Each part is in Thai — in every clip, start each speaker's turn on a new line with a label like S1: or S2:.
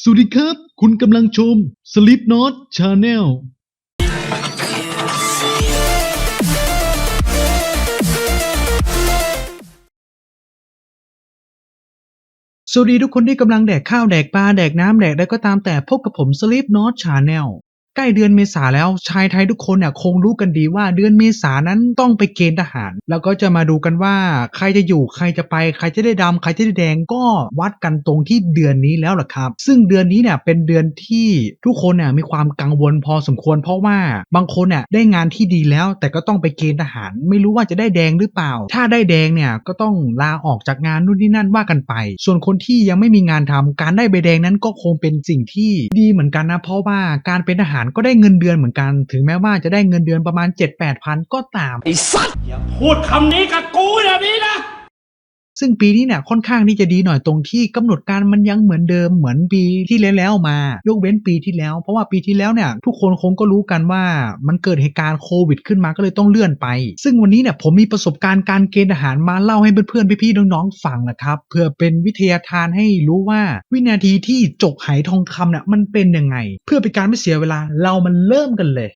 S1: สวัสดีครับ คุณกำลังชม Sleep Not Channel สวัสดีทุกคนที่กำลังแดกข้าวแดกปลาแดกน้ำแดกได้ก็ตามแต่พบกับผม Sleep Not Channel ใกล้เดือนเมษาแล้วชายไทยทุกคนเนี่ยคงรู้กันดีว่าเดือนเมษานั้นต้องไปเกณฑ์ทหาร แล้วก็จะมาดูกันว่าใครจะอยู่ใครจะไปใครจะได้ดำใครจะได้แดงก็วัดกันตรงที่เดือนนี้แล้วล่ะครับ ซึ่งเดือนนี้เนี่ยเป็นเดือนที่ทุกคนเนี่ยมีความกังวลพอสมควร เพราะว่าบางคนเนี่ยได้งานที่ดีแล้ว แต่ก็ต้องไปเกณฑ์ทหาร ไม่รู้ว่าจะได้แดงหรือเปล่า ถ้าได้แดงเนี่ยก็ต้องลาออกจากงานนู่นนี่นั่นว่ากันไป ส่วนคนที่ยังไม่มีงานทำการได้ใบแดงนั้นก็คงเป็นสิ่งที่ดีเหมือนกันนะเพราะว่าการเป็นทหารก็ได้เงินเดือนเหมือนกัน ถึงแม้ว่าจะได้เงินเดือนประมาณ 7-8พันก็ตาม
S2: ไอ้สัตว์อย่าพูดคำนี้กับกูแบบนี้นะ
S1: ซึ่งปีนี้เนี่ยค่อนข้างที่จะดีหน่อยตรงที่กำหนดการมันยังเหมือนเดิมเหมือนปีที่แล้วๆมา ยกเว้นปีที่แล้ว เพราะว่าปีที่แล้วเนี่ยทุกคนคงก็รู้กันว่ามันเกิดเหตุการณ์โควิดขึ้นมาก็เลยต้องเลื่อนไป ซึ่งวันนี้เนี่ยผมมีประสบการณ์การเกณฑ์ทหารมาเล่าให้เพื่อนๆพี่ๆน้องๆฟังนะครับเพื่อเป็นวิทยาทานให้รู้ว่าวินาทีที่จกไหทองคำเนี่ยมันเป็นยังไง เพื่อเป็นการไม่เสียเวลาเรามันเริ่มกันเลย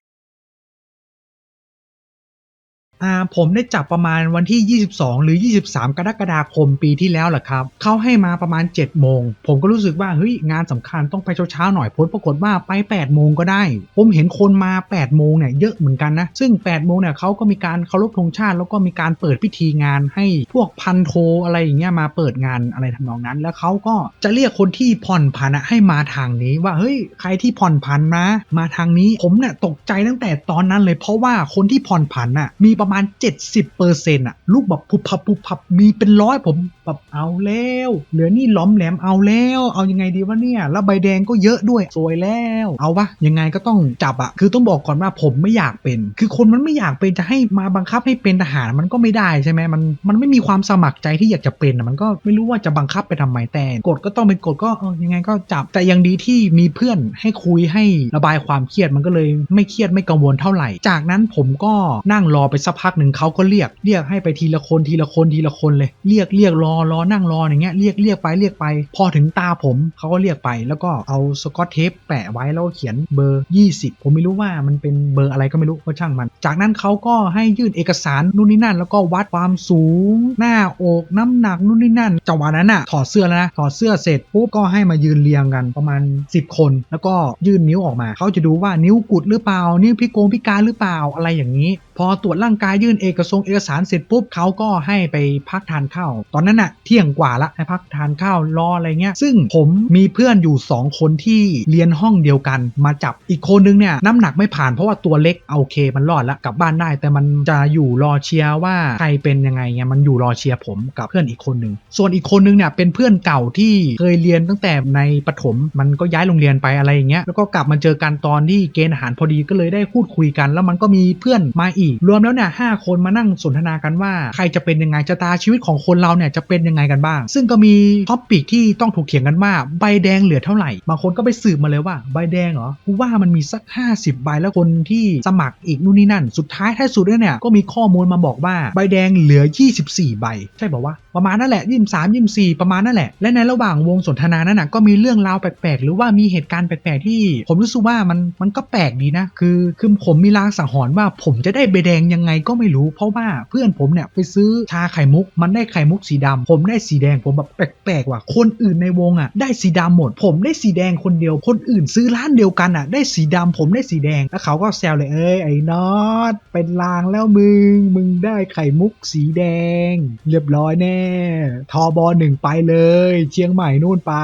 S1: อ่าผมได้จับประมาณวันที่ 22 หรือ 23 กรกฎาคมปีที่แล้วแหละครับเขาให้มาประมาณ 7 โมง ผมก็รู้สึกว่าเฮ้ยงานสำคัญต้องไปเช้าๆหน่อยผลปรากฏว่าไป 8 โมงก็ได้ ผมเห็นคนมา 8 โมงเนี่ยเยอะเหมือนกันนะ ซึ่ง 8 โมงเนี่ยเขาก็มีการเคารพธงชาติ แล้วก็มีการเปิดพิธีงานให้พวกพันโทอะไรอย่างเงี้ยมาเปิดงานอะไรทำนองนั้น แล้วเขาก็จะเรียกคนที่ผ่อนผันอะให้มาทางนี้ว่าเฮ้ยใครที่ผ่อนผันนะมาทางนี้ผมเนี่ยตกใจตั้งแต่ตอนนั้นเลยเพราะว่าคนที่ผ่อนผันอะมีประมาณ 70เปอร์เซ็นต์อะลูกแบบพุบพับพุบพับมีเป็นร้อยผมแบบเอาแล้ว เหลือนี่ล้อมแหลมเอาแล้ว เอายังไงดีวะเนี่ย แล้วใบแดงก็เยอะด้วยสวยแล้ว เอาวะยังไงก็ต้องจับอะคือต้องบอกก่อนว่าผมไม่อยากเป็น คือคนมันไม่อยากเป็นจะให้มาบังคับให้เป็นทหารมันก็ไม่ได้ใช่ไหมมันมันไม่มีความสมัครใจที่อยากจะเป็นมันก็ไม่รู้ว่าจะบังคับไปทำไมแต่กฎก็ต้องเป็นกฎก็ออยังไงก็จับแต่ยังดีที่มีเพื่อนให้คุยให้ระบายความเครียดมันก็เลยไม่เครียดไม่กังวลเท่าไหร่ จากนั้นผมก็นั่งรอไปสักพักหนึ่งเขาก็เรียกเรียกให้ไปทีละคนทีละคนทีละคนเลย เรียกเรียกรอรอนั่งรออย่างเงี้ยเรียกเรียกไปเรียกไป พอถึงตาผมเขาก็เรียกไป แล้วก็เอาสกอตเทปแปะไว้แล้วก็เขียนเบอร์ 20 ผมไม่รู้ว่ามันเป็นเบอร์อะไรก็ไม่รู้ก็ช่างมัน จากนั้นเขาก็ให้ยื่นเอกสารนู่นนี่นั่น แล้วก็วัดความสูง หน้าอกน้ำหนักนู่นนี่นั่นจังหวะนั้นอะถอดเสื้อแล้วนะถอดเสื้อเสร็จปุ๊บก็ให้มายืนเรียงกันประมาณ 10 คน แล้วก็ยื่นนิ้วออกมาเขาจะดูว่านิ้วกุดหรือเปล่า นิ้วพิกงพิการหรือเปล่าอะไรอย่างนี้ พอตรวจร่างกายยื่นเอกสงเอกสารเสร็จปุ๊บเขาก็ให้ไปพักทานข้าวตอนนั้นน่ะเที่ยงกว่าละให้พักทานข้าวรออะไรเงี้ย ซึ่งผมมีเพื่อนอยู่ 2 คนที่เรียนห้องเดียวกันมาจับอีกคนนึงเนี่ยน้ำหนักไม่ผ่านเพราะว่าตัวเล็กเอาโอเคมันรอดละกลับบ้านได้ แต่มันจะอยู่รอเชียร์ว่าใครเป็นยังไงเงี้ยมันอยู่รอเชียร์ผมกับเพื่อนอีกคนนึงส่วนอีกคนนึงเนี่ยเป็นเพื่อนเก่าที่เคยเรียนตั้งแต่ในประถมมันก็ย้ายโรงเรียนไปอะไรอย่างเงี้ยแล้วก็กลับมาเจอกันตอนที่เกณฑ์อาหารพอดีก็เลยได้พูดคุยกัน แล้วมันก็มีเพื่อนมาอีกรวมแล้วเนี่ยห้าคนมานั่งสนทนากันว่า ใครจะเป็นยังไงชะตาชีวิตของคนเราเนี่ยจะเป็นยังไงกันบ้าง ซึ่งก็มีท็อปปิกที่ต้องถกเถียงกันว่าใบแดงเหลือเท่าไหร่ บางคนก็ไปสืบมาเลยว่าใบแดงเหรอกูว่ามันมีสัก 50 ใบแล้วคนที่สมัครอีกนู่นนี่นั่น สุดท้ายท้ายสุดเนี่ยก็มีข้อมูลมาบอกว่าใบแดงเหลือ 24 ใบ ใช่บอกว่าประมาณนั่นแหละยี่สามยี่สี่ประมาณนั่นแหละ และในระหว่างวงสนทนานั้นนะก็มีเรื่องราวแปลกๆ หรือว่ามีเหตุการณ์แปลกๆ ที่ ผมรู้สึกว่ามันมันก็แปลกดีนะ คือคือผมมีลางสังหรณ์ว่าผมจะได้ใบแดงยังไงก็ไม่รู้เพราะว่าเพื่อนผมเนี่ยไปซื้อชาไข่มุก มันได้ไข่มุกสีดำผมได้สีแดงผมแบบแปลกๆว่ะคนอื่นในวงอะได้สีดำหมด ผมได้สีแดงคนเดียวคนอื่นซื้อร้านเดียวกันอะ ได้สีดำผมได้สีแดงแล้วเขาก็แซวเลยเอ้ยไอ้นอตเป็นลางแล้วมึง มึงได้ไข่มุกสีแดง เรียบร้อยแน่ ทอบอหนึ่งไปเลย เชียงใหม่นู่นไป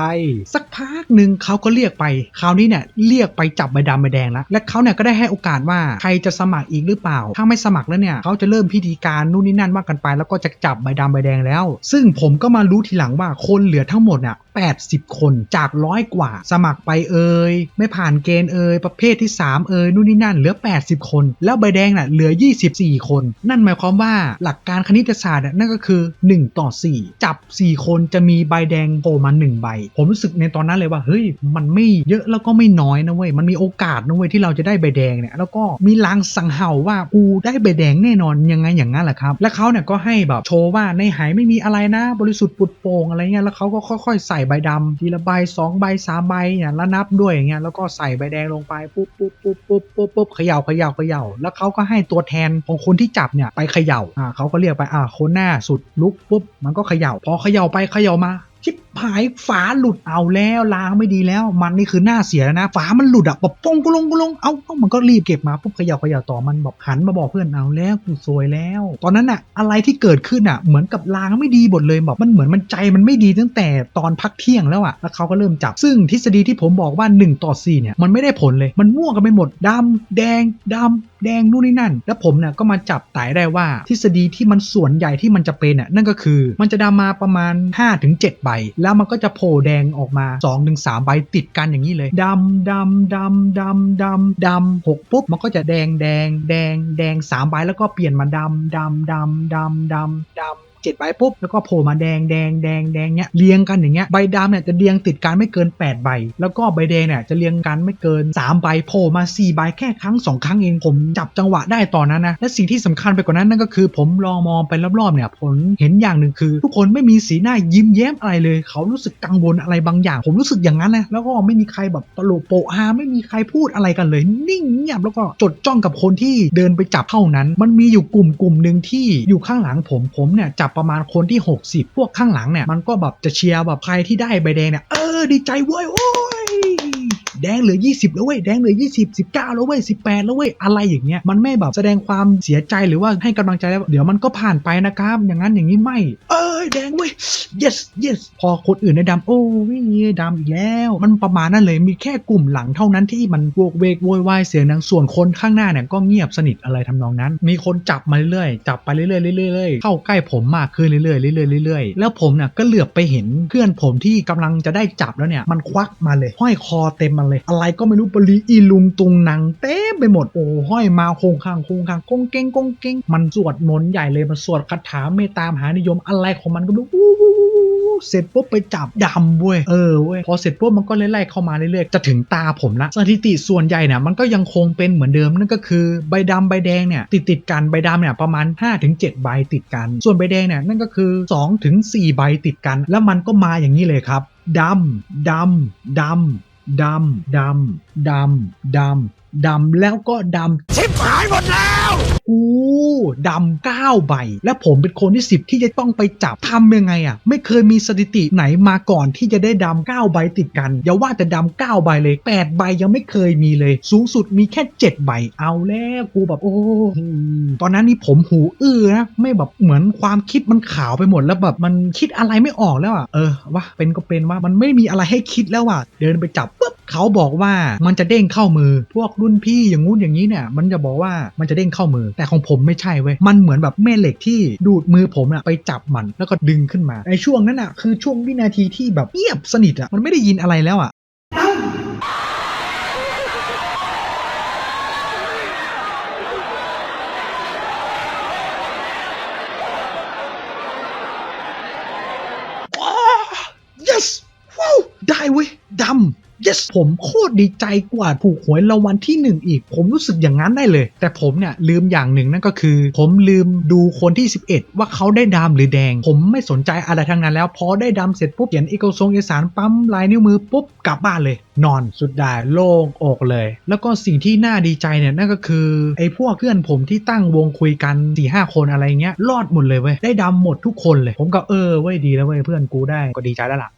S1: สักพักหนึ่งเขาก็เรียกไปคราวนี้เนี่ยเรียกไปจับใบดำใบแดงแล้วและเขาเนี่ยก็ได้ให้โอกาสว่าใครจะสมัครอีกหรือเปล่า ถ้าไม่สมัครแล้วเนี่ยเขาจะเริ่มพิธีการนู่นนี่นั่นว่ากันไป แล้วก็จะจับใบดำใบแดงแล้ว ซึ่งผมก็มารู้ทีหลังว่าคนเหลือทั้งหมดเนี่ย80คนจากร้อยกว่า สมัครไปเอ่ยไม่ผ่านเกณฑ์เอ่ยประเภทที่ 3 เอ่ยนู่นนี่นั่นเหลือ 80 คน แล้วใบแดงน่ะเหลือ 24 คน นั่นหมายความว่าหลักการคณิตศาสตร์อะนั่นก็คือ 1 ต่อ 4 จับ 4 คนจะมีใบแดงโผล่มา1ใบ ผมรู้สึกในตอนนั้นเลยว่าเฮ้ยมันไม่เยอะแล้วก็ไม่น้อยนะเว้ยมันมีโอกาสนะเว้ยที่เราจะได้ใบแดงเนี่ยแล้วก็มีลางสังเห่าว่ากูได้ใบแดงแน่นอนยังไงอย่างนั้นแหละครับ และเขาเนี่ยก็ให้แบบโชว์ว่าในหายไม่มีอะไรนะ บริสุทธิ์ปุดโป่งอะไรเงี้ยแล้วเขาก็ค่อยๆ ใส่ใบดำทีละใบสองใบสามใบเนี่ยแล้วนับด้วยอย่างเงี้ยแล้วก็ใส่ใบแดงลงไปปุ๊บปุ๊บปุ๊บปุ๊บปุ๊บปุ๊บเขย่าเขย่าเขย่าแล้วเขาก็ให้ตัวแทนของคนที่จับเนี่ยไปเขย่าอ่าเขาก็เรียกไปอ่าคนหน้าสุดลุกปุ๊บมันก็เขย่าพอเขย่าไปเขย่ามา ชิบหายฝาหลุดเอาแล้วล้างไม่ดีแล้ว มันนี่คือหน้าเสียแล้วนะ ฝามันหลุดอะแบบปงกุลงกุลงเอาเอามันก็รีบเก็บมาปุ๊บเขย่าเขย่าต่อมันแบบหันมาบอกเพื่อนเอาแล้วกูซวยแล้ว ตอนนั้นอะอะไรที่เกิดขึ้นอะเหมือนกับล้างไม่ดีหมดเลยแบบมันเหมือนมันใจมันไม่ดีตั้งแต่ตอนพักเที่ยงแล้วอะแล้วเขาก็เริ่มจับซึ่งทฤษฎีที่ผมบอกว่า1ต่อ4เนี่ยมันไม่ได้ผลเลยมันม่วงกันไปหมดดำแดงดำแดงนู่นนี่นั่น แล้วผมเนี่ยก็มาจับไต่ได้ว่าทฤษฎีที่มันส่วนใหญ่ที่มันจะเป็นอะนั่นก็คือ มันจะดำมาประมาณ5-7ใบแล้วมันก็จะโผล่แดงออกมา2-3ใบติดกันอย่างนี้เลยดำดำดำดำดำดำหกปุ๊บมันก็จะแดงแดงแดงแดงสามใบแล้วก็เปลี่ยนมาดำดำดำดำดำดำ เจ็ดใบปุ๊บแล้วก็โผล่มาแดงแดงแดงแดงเนี้ยเรียงกันอย่างเงี้ยใบดำเนี่ยจะเรียงติดกันไม่เกิน 8 ใบ แล้วก็ใบแดงเนี่ยจะเรียงกันไม่เกิน 3 ใบโผล่มา 4 ใบแค่ครั้ง 2 ครั้งเองผมจับจังหวะได้ตอนนั้นนะและสิ่งที่สำคัญไปกว่านั้นนั่นก็คือ ผมลองมองไปรอบๆเนี่ยผมเห็นอย่างหนึ่งคือ ทุกคนไม่มีสีหน้ายิ้มแย้มอะไรเลย เขารู้สึกกังวลอะไรบางอย่าง ผมรู้สึกอย่างนั้นนะแล้วก็ไม่มีใครแบบตลกโปะฮาไม่มีใครพูดอะไรกันเลย นิ่งเงียบแล้วก็จดจ้องกับคนที่เดินไปจับเท่านั้น มันมีอยู่กลุ่มกลุ่มหนึ่งที่อยู่ข้างหลังผมผมเนี่ยจับประมาณคนที่ 60 พวกข้างหลังเนี่ยมันก็แบบจะเชียร์แบบใครที่ได้ใบแดงเนี่ยเออดีใจเว้ยโอ้ย แดงเหลือ 20 แล้วเว้ยแดงเหลือ 20 19 แล้วเว้ย18 แล้วเว้ยอะไรอย่างเงี้ยมันไม่แบบแสดงความเสียใจหรือว่าให้กำลังใจแล้วเดี๋ยวมันก็ผ่านไปนะครับ อย่างนั้นอย่างนี้ไม่ เอ้ยแดงเว้ย yes yes พอคนอื่นได้ดำโอ้ยดำอีกแล้วมันประมาณนั้นเลยมีแค่กลุ่มหลังเท่านั้นที่มันโวกเวกโวยวายเสียงดังส่วนคนข้างหน้าเนี่ยก็เงียบสนิทอะไรทำนองนั้น มีคนจับมาเรื่อยๆจับไปเรื่อยๆเรื่อยๆเรื่อยเข้าใกล้ผมมากขึ้นเรื่อยๆเรื่อยๆเรื่อยๆแล้วผมเนี่ยก็เหลือบไปเห็นเพื่อนผมที่กำลังจะได้จับแล้วเนี่ยมันควักมาเลยห้อยคอเต็มมันเลย อะไรก็ไม่รู้ปรีอีลุงตุงนังเต็มไปหมดโอ้ห้อยมาโคงคางโคงคางกงเก้งกงเก้งมันสวดมนต์ใหญ่เลยมันสวดคาถาเมตตามหานิยมอะไรของมันก็ไม่รู้อู้วู้วู้วู้วู้เสร็จปุ๊บไปจับดำเว้ยเออเว้ยพอเสร็จปุ๊บมันก็ไล่ๆเข้ามาเรื่อยๆจะถึงตาผมละสถิติส่วนใหญ่เนี่ยมันก็ยังคงเป็นเหมือนเดิมนั่นก็คือใบดำใบแดงเนี่ยติดติดกันใบดำเนี่ยประมาณ 5-7 ใบติดกัน ส่วนใบแดงเนี่ยนั่นก็คือ 2-4 ใบติดกัน แล้วมันก็มาอย่างนี้เลยครับดำดำดำ ดำดำดำดำดำแล้วก็ดำ
S2: ชิบหายหมดแล้ว
S1: ดำเก้าใบ และผมเป็นคนที่สิบที่จะต้องไปจับทำยังไงอะ ไม่เคยมีสถิติไหนมาก่อนที่จะได้ดำเก้าใบติดกัน อย่าว่าแต่ดำเก้าใบเลยแปดใบยังไม่เคยมีเลย สูงสุดมีแค่เจ็ดใบเอาแล้วกูแบบโอ้ตอนนั้นนี่ผมหูอื้อนะไม่แบบเหมือนความคิดมันขาวไปหมดแล้วแบบมันคิดอะไรไม่ออกแล้วอะเออวะเป็นก็เป็นว่ามันไม่มีอะไรให้คิดแล้วอะ เดินไปจับปุ๊บเขาบอกว่ามันจะเด้งเข้ามือ พวกรุ่นพี่อย่างงู้นอย่างนี้เนี่ย มันจะบอกว่ามันจะเด้งเข้ามือแต่ของผมไม่ใช่เว้ย มันเหมือนแบบแม่เหล็กที่ดูดมือผมอะไปจับมันแล้วก็ดึงขึ้นมา ในช่วงนั้นอะคือช่วงวินาทีที่แบบเงียบสนิทอะมันไม่ได้ยินอะไรแล้วอะ yes ว้าวได้เว้ยดำ yes ผมโคตรดีใจกว่าถูกหวยรางวัลที่หนึ่งอีก ผมรู้สึกอย่างนั้นได้เลย แต่ผมเนี่ยลืมอย่างหนึ่งนั่นก็คือ ผมลืมดูคนที่ 11 ว่าเขาได้ดำหรือแดง ผมไม่สนใจอะไรทั้งนั้นแล้วพอได้ดำเสร็จปุ๊บเขียนเอกสงเอกสารปั๊มลายนิ้วมือปุ๊บกลับบ้านเลย นอนสุดได้โล่งอกเลย แล้วก็สิ่งที่น่าดีใจเนี่ยนั่นก็คือไอ้พวกเพื่อนผมที่ตั้งวงคุยกัน4ี่ห้าคนอะไรเงี้ยรอดหมดเลยเว้ยได้ดำหมดทุกคนเลย ผมก็เออเว้ยดีแล้วเว้ยเพื่อนกูได้ก็ดีใจแล้วล่ะ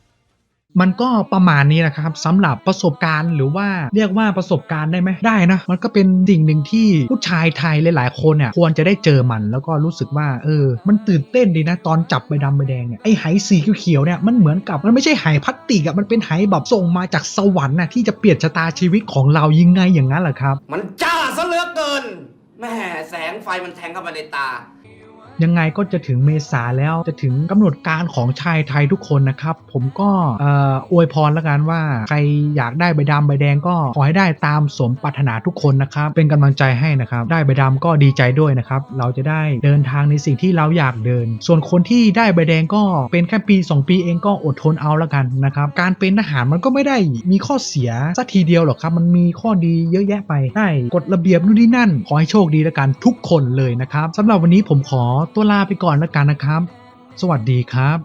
S1: มันก็ประมาณนี้นะครับสำหรับประสบการณ์ หรือว่าเรียกว่าประสบการณ์ได้ไหมได้นะ มันก็เป็นสิ่งหนึ่งที่ผู้ชายไทยหลาย ๆ คนเนี่ยควรจะได้เจอมันแล้วก็รู้สึกว่าเออ มันตื่นเต้นดีนะ ตอนจับใบดำใบแดงเนี่ยไอไหสีเขียวๆเนี่ยมันเหมือนกับมันไม่ใช่ไหพลาสติกอะมันเป็นไหแบบส่งมาจากสวรรค์น่ะที่จะเปลี่ยนชะตาชีวิตของเรายังไงอย่างนั้นแหละครับ
S3: มันจ้าซะเหลือเกินแม่แสงไฟมันแทงเข้ามาในตา
S1: ยังไงก็จะถึงเมษาแล้วจะถึงกำหนดการของชายไทยทุกคนนะครับ ผมก็ออวยพรแล้วกันว่า ใครอยากได้ใบดำใบแดงก็ขอให้ได้ตามสมปรารถนาทุกคนนะครับ เป็นกำลังใจให้นะครับ ได้ใบดำก็ดีใจด้วยนะครับ เราจะได้เดินทางในสิ่งที่เราอยากเดิน ส่วนคนที่ได้ใบแดงก็เป็นแค่ปี 2 ปีเองก็อดทนเอาแล้วกันนะครับ การเป็นทหารมันก็ไม่ได้มีข้อเสียสักทีเดียวหรอกครับ มันมีข้อดีเยอะแยะไปได้กฎระเบียบนู่นนี่นั่น ขอให้โชคดีแล้วกันทุกคนเลยนะครับสำหรับวันนี้ผมขอตัวลาไปก่อนแล้วกันนะครับ สวัสดีครับ